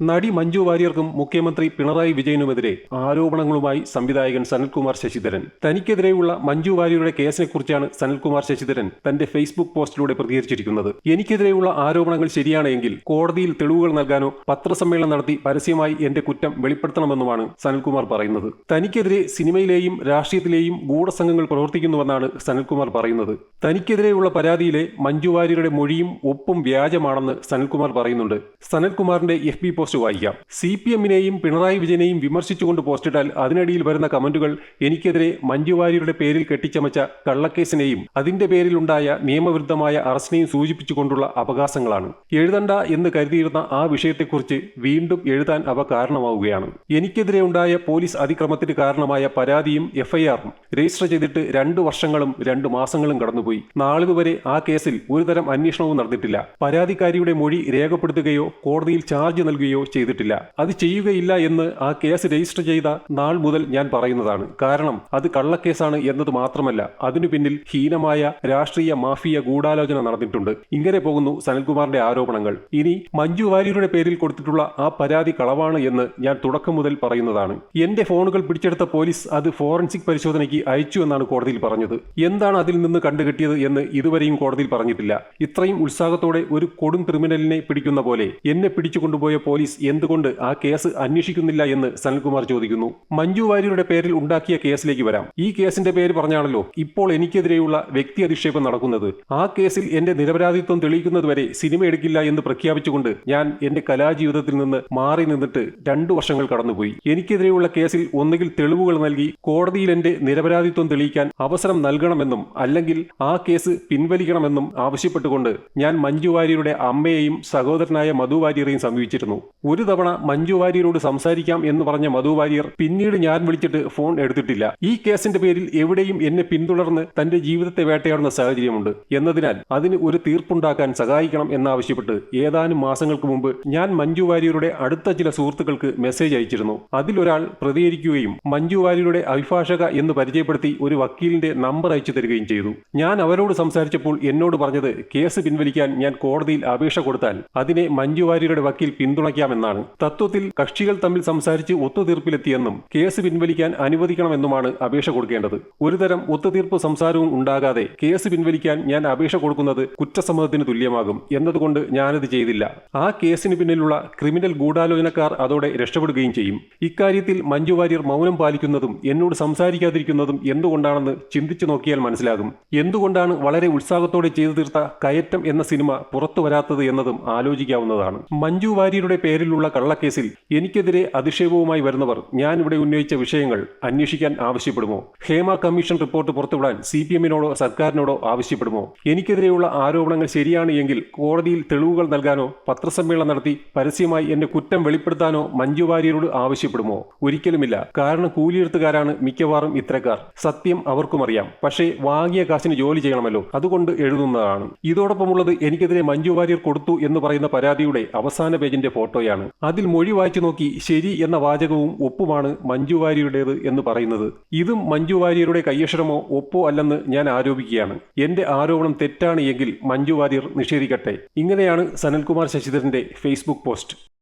നടി മഞ്ജു വാര്യർക്കും മുഖ്യമന്ത്രി പിണറായി വിജയനുമെതിരെ ആരോപണങ്ങളുമായി സംവിധായകൻ സനൽകുമാർ ശശിധരൻ. തനിക്കെതിരെയുള്ള മഞ്ജു വാര്യരുടെ കേസിനെക്കുറിച്ചാണ് സനൽകുമാർ ശശിധരൻ തന്റെ ഫേസ്ബുക്ക് പോസ്റ്റിലൂടെ പ്രതികരിച്ചിരിക്കുന്നത്. എനിക്കെതിരെയുള്ള ആരോപണങ്ങൾ ശരിയാണെങ്കിൽ കോടതിയിൽ തെളിവുകൾ നൽകാനോ പത്രസമ്മേളനം നടത്തി പരസ്യമായി എന്റെ കുറ്റം വെളിപ്പെടുത്തണമെന്നുമാണ് സനൽകുമാർ പറയുന്നത്. തനിക്കെതിരെ സിനിമയിലെയും രാഷ്ട്രീയത്തിലെയും ഗൂഢസംഘങ്ങൾ പ്രവർത്തിക്കുന്നുവെന്നാണ് സനൽകുമാർ പറയുന്നത്. തനിക്കെതിരെയുള്ള പരാതിയിലെ മഞ്ജു വാര്യരുടെ മൊഴിയും ഒപ്പും വ്യാജമാണെന്ന് സനൽകുമാർ പറയുന്നുണ്ട്. സനൽകുമാറിന്റെ എഫ് ബി പോസ്റ്റ് വായിക്കാം. സി പി എമ്മിനെയും പിണറായി വിജയനെയും വിമർശിച്ചുകൊണ്ട് പോസ്റ്റിട്ടാൽ അതിനടിയിൽ വരുന്ന കമന്റുകൾ എനിക്കെതിരെ മഞ്ജു വാര്യരുടെ പേരിൽ കെട്ടിച്ചമച്ച കള്ളക്കേസിനെയും അതിന്റെ പേരിലുണ്ടായ നിയമവിരുദ്ധമായ അറസ്റ്റിനെയും സൂചിപ്പിച്ചുകൊണ്ടുള്ള അപകാശങ്ങളാണ് എഴുതണ്ട എന്ന് കരുതിയിരുന്ന ആ വിഷയത്തെക്കുറിച്ച് വീണ്ടും എഴുതാൻ അവ കാരണമാവുകയാണ്. എനിക്കെതിരെ ഉണ്ടായ പോലീസ് അതിക്രമത്തിന് കാരണമായ പരാതിയും എഫ്ഐആറും രജിസ്റ്റർ ചെയ്തിട്ട് രണ്ടു വർഷങ്ങളും രണ്ടു മാസങ്ങളും കടന്നുപോയി. നാളിതുവരെ ആ കേസിൽ ഒരുതരം അന്വേഷണവും നടന്നിട്ടില്ല. പരാതിക്കാരിയുടെ മൊഴി രേഖപ്പെടുത്തുകയോ കോടതിയിൽ ചാർജ് നൽകുകയോ ചെയ്തിട്ടില്ല. അത് ചെയ്യുകയില്ല എന്ന് ആ കേസ് രജിസ്റ്റർ ചെയ്ത നാൾ മുതൽ ഞാൻ പറയുന്നതാണ്. കാരണം അത് കള്ളക്കേസാണ് എന്നത് മാത്രമല്ല അതിനു പിന്നിൽ ഹീനമായ രാഷ്ട്രീയ മാഫിയ ഗൂഢാലോചന നടന്നിട്ടുണ്ട്. ഇങ്ങനെ പോകുന്നു സനൽകുമാറിന്റെ ആരോപണങ്ങൾ. ഇനി മഞ്ജു വാര്യരുടെ പേരിൽ കൊടുത്തിട്ടുള്ള ആ പരാതി കളവാണ് എന്ന് ഞാൻ തുടക്കം മുതൽ പറയുന്നതാണ്. എന്റെ ഫോണുകൾ പിടിച്ചെടുത്ത പോലീസ് അത് ഫോറൻസിക് പരിശോധനയ്ക്ക് അയച്ചു എന്നാണ് കോടതിയിൽ പറഞ്ഞത്. എന്താണ് അതിൽ നിന്ന് കണ്ടുകിട്ടിയത് എന്ന് ഇതുവരെയും കോടതിയിൽ പറഞ്ഞിട്ടില്ല. ഇത്രയും ഉത്സാഹത്തോടെ ഒരു കൊടും ക്രിമിനലിനെ പിടിക്കുന്ന പോലെ എന്നെ പിടിച്ചു കൊണ്ടുപോയ പോലീസ് എന്തുകൊണ്ട് ആ കേസ് അന്വേഷിക്കുന്നില്ല എന്ന് സനൽകുമാർ ചോദിക്കുന്നു. മഞ്ജു വാര്യരുടെ പേരിൽ ഉണ്ടാക്കിയ കേസിലേക്ക് വരാം. ഈ കേസിന്റെ പേര് പറഞ്ഞാണല്ലോ ഇപ്പോൾ എനിക്കെതിരെയുള്ള വ്യക്തി അധിക്ഷേപം നടക്കുന്നത്. ആ കേസിൽ എന്റെ നിരപരാധിത്വം തെളിയിക്കുന്നതുവരെ സിനിമ എടുക്കില്ല എന്ന് പ്രഖ്യാപിച്ചുകൊണ്ട് ഞാൻ എന്റെ കലാജീവിതത്തിൽ നിന്ന് മാറി നിന്നിട്ട് രണ്ടു വർഷങ്ങൾ കടന്നുപോയി. എനിക്കെതിരെയുള്ള കേസിൽ ഒന്നുകിൽ തെളിവുകൾ നൽകി കോടതിയിൽ എന്റെ നിരപരാധിത്വം തെളിയിക്കാൻ അവസരം നൽകണമെന്നും അല്ലെങ്കിൽ ആ കേസ് പിൻവലിക്കണമെന്നും ആവശ്യപ്പെട്ടുകൊണ്ട് ഞാൻ മഞ്ജു വാര്യരുടെ അമ്മയെയും സഹോദരനായ മധു വാര്യരെയും സമീപിച്ചിരുന്നു. ഒരു തവണ മഞ്ജു വാര്യരോട് സംസാരിക്കാം എന്ന് പറഞ്ഞ മധു വാര്യർ പിന്നീട് ഞാൻ വിളിച്ചിട്ട് ഫോൺ എടുത്തിട്ടില്ല. ഈ കേസിന്റെ പേരിൽ എവിടെയും എന്നെ പിന്തുടർന്ന് തന്റെ ജീവിതത്തെ വേട്ടയാടുന്ന സാഹചര്യമുണ്ട്. എന്നതിനാൽ അതിന് ഒരു തീർപ്പുണ്ടാക്കാൻ സഹായിക്കണം എന്നാവശ്യപ്പെട്ട് ഏതാനും മാസങ്ങൾക്ക് മുമ്പ് ഞാൻ മഞ്ജു വാര്യരുടെ അടുത്ത ചില സുഹൃത്തുക്കൾക്ക് മെസ്സേജ് അയച്ചിരുന്നു. അതിലൊരാൾ പ്രതികരിക്കുകയും മഞ്ജു വാര്യരുടെ അഭിഭാഷക എന്ന് പരിചയപ്പെടുത്തി ഒരു വക്കീലിന്റെ നമ്പർ അയച്ചു തരികയും ചെയ്തു. ഞാൻ അവരോട് സംസാരിച്ചപ്പോൾ എന്നോട് പറഞ്ഞത് കേസ് പിൻവലിക്കാൻ ഞാൻ കോടതിയിൽ അപേക്ഷ കൊടുത്താൽ അതിനെ മഞ്ജു വാര്യരുടെ വക്കീൽ പിന്തുണയ്ക്കാമെന്നാണ് തത്വത്തിൽ കക്ഷികൾ തമ്മിൽ സംസാരിച്ച് ഒത്തുതീർപ്പിലെത്തിയെന്നും കേസ് പിൻവലിക്കാൻ അനുവദിക്കണമെന്നുമാണ് അപേക്ഷ കൊടുക്കേണ്ടത്. ഒരുതരം ഒത്തുതീർപ്പ് സംസാരവും ഉണ്ടാകാതെ കേസ് പിൻവലിക്കാൻ ഞാൻ അപേക്ഷ കൊടുക്കുന്നത് കുറ്റസമ്മതത്തിന് തുല്യമാകും എന്നതുകൊണ്ട് ഞാനത് ചെയ്തില്ല. ആ കേസിന് പിന്നിലുള്ള ക്രിമിനൽ ഗൂഢാലോചനക്കാർ അതോടെ രക്ഷപ്പെടുകയും ചെയ്യും. ഇക്കാര്യത്തിൽ മഞ്ജു വാര്യർ മൗനം പാലിക്കുന്നതും എന്നോട് സംസാരിക്കാതിരിക്കുന്നതും എന്തുകൊണ്ടാണെന്ന് ചിന്തിച്ചു നോക്കിയാൽ മനസ്സിലാകും. എന്തുകൊണ്ടാണ് വളരെ ഉത്സാഹത്തോടെ ചെയ്തു തീർത്ത കയറ്റം എന്ന സിനിമ പുറത്തു വരാത്തത് എന്നതും ആലോചിക്കാവുന്നതാണ്. മഞ്ജു വാര്യരുടെ പേരിലുള്ള കള്ളക്കേസിൽ എനിക്കെതിരെ അധിക്ഷേപവുമായി വരുന്നവർ ഞാൻ ഇവിടെ ഉന്നയിച്ച വിഷയങ്ങൾ അന്വേഷിക്കാൻ ആവശ്യപ്പെടുമോ? ഹേമ കമ്മീഷൻ റിപ്പോർട്ട് പുറത്തുവിടാൻ സി പി എമ്മിനോടോ സർക്കാരിനോടോ ആവശ്യപ്പെടുമോ? എനിക്കെതിരെയുള്ള ആരോപണങ്ങൾ ശരിയാണ് എങ്കിൽ കോടതിയിൽ തെളിവുകൾ നൽകാനോ പത്രസമ്മേളനം നടത്തി പരസ്യമായി എന്റെ കുറ്റം വെളിപ്പെടുത്താനോ മഞ്ജു വാര്യരോട് ആവശ്യപ്പെടുമോ? ഒരിക്കലുമില്ല. കാരണം കൂലിയെഴുത്തുകാരാണ് മിക്കവാറും ഇത്തരക്കാർ. സത്യം അവർക്കും അറിയാം പക്ഷേ വാങ്ങിയ കാശിന് ജോലി ചെയ്യണമല്ലോ. അതുകൊണ്ട് എഴുതുന്നതാണ്. ഇതോടൊപ്പമുള്ളത് എനിക്കെതിരെ മഞ്ജു വാര്യർ കൊടുത്തു എന്ന് പറയുന്ന പരാതിയുടെ അവസാന പേജിന്റെ ഫോട്ടോയാണ്. അതിൽ മൊഴി വായിച്ചു നോക്കി ശരി എന്ന വാചകവും ഒപ്പുമാണ് മഞ്ജു വാര്യരുടേത് എന്ന് പറയുന്നത്. ഇതും മഞ്ജു വാര്യരുടെ കയ്യക്ഷരമോ ഒപ്പോ അല്ലെന്ന് ഞാൻ ആരോപിക്കുകയാണ്. എന്റെ ആരോപണം തെറ്റാണ് എങ്കിൽ മഞ്ജു വാര്യർ നിഷേധിക്കട്ടെ. ഇങ്ങനെയാണ് സനൽകുമാർ ശശിധരന്റെ ഫേസ്ബുക്ക് പോസ്റ്റ്.